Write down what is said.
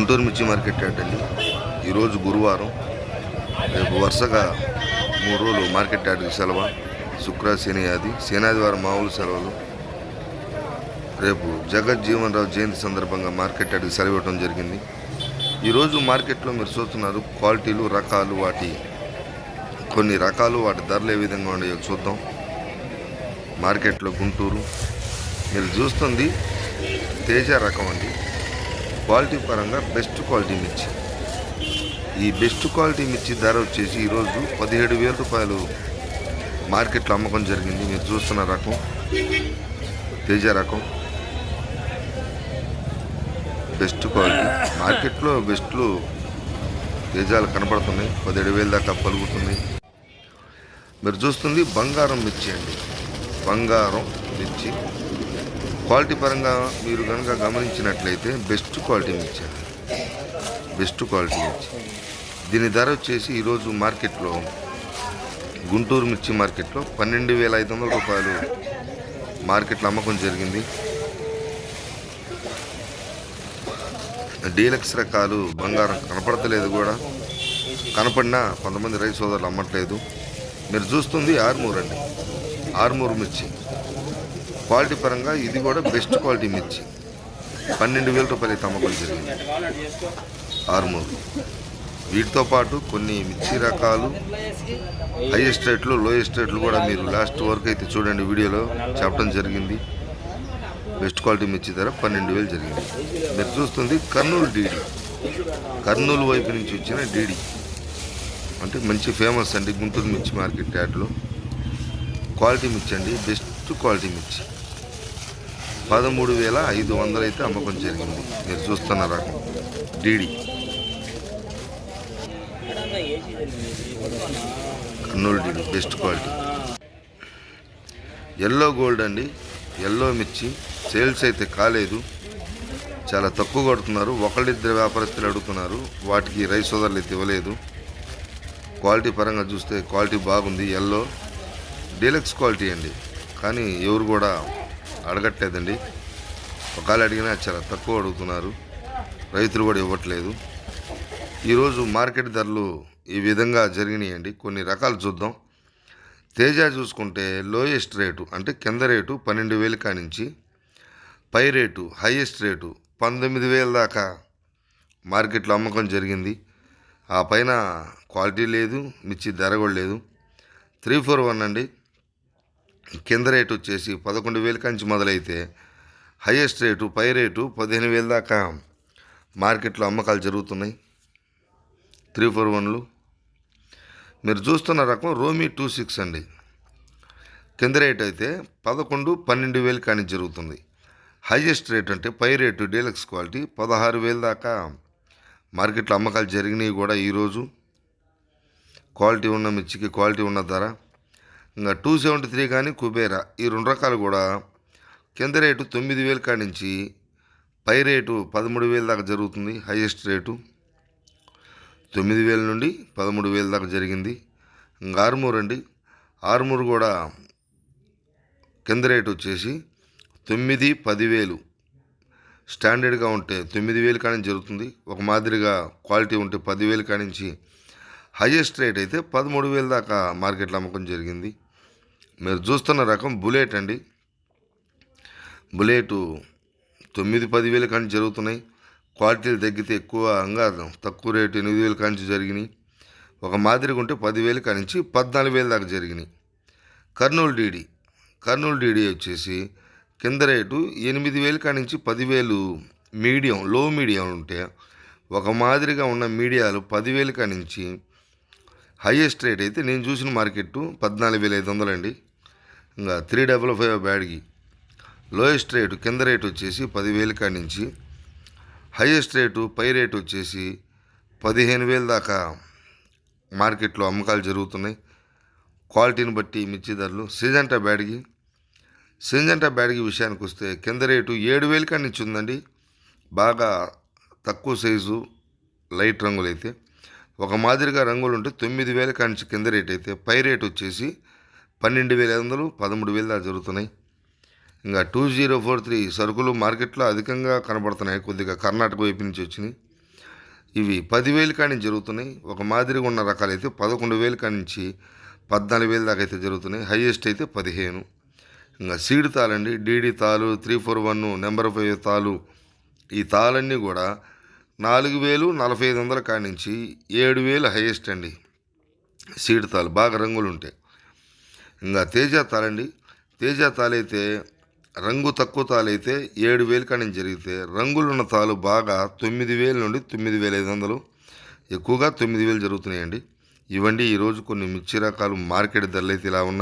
గుంటూరు మిర్చి market yard అండి. ఈరోజు గురువారం రేపు వరుసగా మూడు రోజులు మార్కెట్ యార్డ్కి సెలవు శుక్ర శని ఆది శనాదివారం మామూలు సెలవులు. రేపు జగజ్జీవన్ రావు జయంతి సందర్భంగా మార్కెట్ యార్డ్కి సెలవు ఇవ్వడం జరిగింది. ఈరోజు మార్కెట్లో మీరు చూస్తున్నారు క్వాలిటీలు రకాలు వాటి కొన్ని రకాలు వాటి ధరలు ఏ విధంగా ఉన్నాయో చూద్దాం. మార్కెట్లో గుంటూరు మీరు చూస్తుంది తేజ రకం అండి. క్వాలిటీ పరంగా బెస్ట్ క్వాలిటీ మిర్చి. ఈ బెస్ట్ క్వాలిటీ మిర్చి ధర వచ్చేసి ఈరోజు పదిహేడు వేల రూపాయలు మార్కెట్లో అమ్మకం జరిగింది. మీరు చూస్తున్న రకం తేజ రకం. Best quality. మార్కెట్లో బెస్ట్లు తేజాలు కనపడుతున్నాయి పదిహేడు వేల దాకా పలుకుతుంది మీరు చూస్తుంది బంగారం మిర్చి అండి. బంగారం మిర్చి. క్వాలిటీ పరంగా మీరు కనుక గమనించినట్లయితే బెస్ట్ క్వాలిటీ మిర్చి. బెస్ట్ క్వాలిటీ మిర్చి. దీని ధర వచ్చేసి ఈరోజు మార్కెట్లో గుంటూరు మిర్చి మార్కెట్లో పన్నెండు వేల ఐదు వందల రూపాయలు మార్కెట్లో అమ్మకం జరిగింది. డీలక్స్ రకాలు బంగారం కనపడతలేదు కూడా. కనపడినా కొంతమంది రైతు సోదరులు అమ్మట్లేదు. మీరు చూస్తుంది ఆర్మూర్ అండి. ఆర్మూర్ మిర్చి. క్వాలిటీ పరంగా ఇది కూడా బెస్ట్ క్వాలిటీ మిర్చి. పన్నెండు వేల రూపాయలు అమ్మకం జరిగింది. ఆర్మూర్ వీటితో పాటు కొన్ని మిర్చి రకాలు హైయెస్ట్ రేట్లు లోయెస్ట్ రేట్లు కూడా మీరు లాస్ట్ వరకు అయితే చూడండి వీడియోలో చెప్పడం జరిగింది. బెస్ట్ క్వాలిటీ మిర్చి ధర పన్నెండు వేలు జరిగింది. మీరు చూస్తుంది కర్నూలు డీడీ. కర్నూలు వైపు నుంచి వచ్చిన డీడీ. అంటే మంచి ఫేమస్ అండి గుంటూరు మిర్చి మార్కెట్ యార్డ్లో. క్వాలిటీ మిర్చి అండి బెస్ట్ క్వాలిటీ మిర్చి. పదమూడు వేల ఐదు వందలు అయితే అమ్మకం జరిగింది. మీరు చూస్తున్న రకం. DD. Kurnool DD best quality. Yellow gold అండి. ఎల్లో మిర్చి. సేల్స్ అయితే కాలేదు. చాలా తక్కువ కొడుతున్నారు. ఒకళ్ళిద్దరు వ్యాపారస్తులు అడుగుతున్నారు. వాటికి రైస్ సోదరులు అయితే ఇవ్వలేదు. క్వాలిటీ పరంగా చూస్తే క్వాలిటీ బాగుంది. ఎల్లో. డీలక్స్ క్వాలిటీ అండి. కానీ ఎవరు కూడా అడగట్లేదండి. ఒకవేళ అడిగినా చాలా తక్కువ అడుగుతున్నారు. రైతులు కూడా ఇవ్వట్లేదు. ఈరోజు మార్కెట్ ధరలు ఈ విధంగా జరిగినాయండి. కొన్ని రకాలు చూద్దాం. తేజ చూసుకుంటే లోయెస్ట్ రేటు అంటే కింద రేటు పన్నెండు వేలు కానించి పై రేటు హైయెస్ట్ రేటు పంతొమ్మిది వేల దాకా మార్కెట్లో అమ్మకం జరిగింది. ఆ పైన క్వాలిటీ లేదు మిర్చి ధర కూడా లేదు. త్రీ ఫోర్ వన్ అండి. కింద రేటు వచ్చేసి పదకొండు వేల కంచి మొదలైతే హైయెస్ట్ రేటు పై రేటు పదిహేను వేల దాకా మార్కెట్లో అమ్మకాలు జరుగుతున్నాయి. త్రీ ఫోర్ వన్లు. మీరు చూస్తున్న రకం రోమీ టూ సిక్స్ అండి. కింద రేట్ అయితే పదకొండు పన్నెండు వేలు కానీ జరుగుతుంది. హైయెస్ట్ రేట్ అంటే పై రేటు డీలక్స్ క్వాలిటీ పదహారు వేలు దాకా మార్కెట్లో అమ్మకాలు జరిగినాయి కూడా ఈరోజు క్వాలిటీ ఉన్న మిర్చికి క్వాలిటీ ఉన్న ధర. ఇంకా టూ సెవెంటీ త్రీ కానీ కుబేరా ఈ రెండు రకాలు కూడా కింద రేటు తొమ్మిది వేలు కాడి నుంచి పై రేటు పదమూడు వేలు దాకా జరుగుతుంది హైయెస్ట్ రేటు. తొమ్మిది వేల నుండి పదమూడు వేల దాకా జరిగింది. ఇంకా ఆర్మూర్ అండి. ఆర్మూర్ కూడా కింద రేటు వచ్చేసి తొమ్మిది పదివేలు స్టాండర్డ్గా ఉంటే తొమ్మిది వేలు కానించి జరుగుతుంది. ఒక మాదిరిగా క్వాలిటీ ఉంటే పదివేలు కానించి హయ్యెస్ట్ రేట్ అయితే పదమూడు వేల దాకా మార్కెట్లో అమ్మకం జరిగింది. మీరు చూస్తున్న రకం బుల్లెట్ అండి. బుల్లెట్ తొమ్మిది పదివేల కానీ జరుగుతున్నాయి. క్వాలిటీలు తగ్గితే ఎక్కువ ఇంకా తక్కువ రేటు ఎనిమిది వేల కాంచి జరిగినాయి. ఒక మాదిరిగా ఉంటే పదివేలు కానించి పద్నాలుగు వేలు దాకా జరిగినాయి. కర్నూలు డీడీ కర్నూలు డీడీ వచ్చేసి కింద రేటు ఎనిమిది వేలు కానించి పదివేలు మీడియం లో మీడియం ఉంటే ఒక మాదిరిగా ఉన్న మీడియాలు పదివేలు కానించి హైయెస్ట్ రేట్ అయితే నేను చూసిన మార్కెట్ పద్నాలుగు వేల ఐదు వందలండి. ఇంకా త్రీ డబల్ ఫైవ్ బ్యాడ్కి. లోయెస్ట్ రేటు కింద రేట్ వచ్చేసి పదివేలు నుంచి. హైయెస్ట్ రేటు పై రేట్ వచ్చేసి పదిహేను వేల దాకా మార్కెట్లో అమ్మకాలు జరుగుతున్నాయి. క్వాలిటీని బట్టి మిర్చి ధరలు. సిజంటా బ్యాడ్కి. సింజంటా బ్యాడ్కి విషయానికి వస్తే కింద రేటు ఏడు వేలు కాడి నుంచి ఉందండి. బాగా తక్కువ సైజు లైట్ రంగులైతే. ఒక మాదిరిగా రంగులు ఉంటే తొమ్మిది వేల కాంచి కింద రేట్ అయితే పై రేట్ వచ్చేసి పన్నెండు వేల ఐదు వందలు పదమూడు వేలు దాకా జరుగుతున్నాయి. ఇంకా టూ జీరో ఫోర్ త్రీ సరుకులు మార్కెట్లో అధికంగా కనబడుతున్నాయి కొద్దిగా కర్ణాటక వైపు నుంచి వచ్చినాయి. ఇవి పదివేలు కాడి నుంచి జరుగుతున్నాయి. ఒక మాదిరిగా ఉన్న రకాలైతే పదకొండు వేలు కాడి నుంచి పద్నాలుగు వేలు దాకా అయితే జరుగుతున్నాయి. హైయెస్ట్ అయితే పదిహేను. ఇంకా సీడ్ తాళండి డీడీ తాలు three four one number five తాలు ఈ తాళన్నీ కూడా నాలుగు వేలు నలభై ఐదు వందల కాడి నుంచి ఏడు వేలు హైయెస్ట్ అండి. సీడ్ తాలు బాగా రంగులు ఉంటాయి ఇంకా తేజ తాళండి తేజ తాలైతే రంగు తక్కువ తాలైతే ఏడు వేలు కాడి నుంచి జరిగితే రంగులున్న తాలు బాగా తొమ్మిది వేల నుండి తొమ్మిది వేల ఐదు వందలు ఎక్కువగా తొమ్మిది వేలు జరుగుతున్నాయండి. ఇవండి ఈరోజు కొన్ని మిర్చి రకాలు మార్కెట్ ధరలు అయితే ఇలా ఉన్నాయి.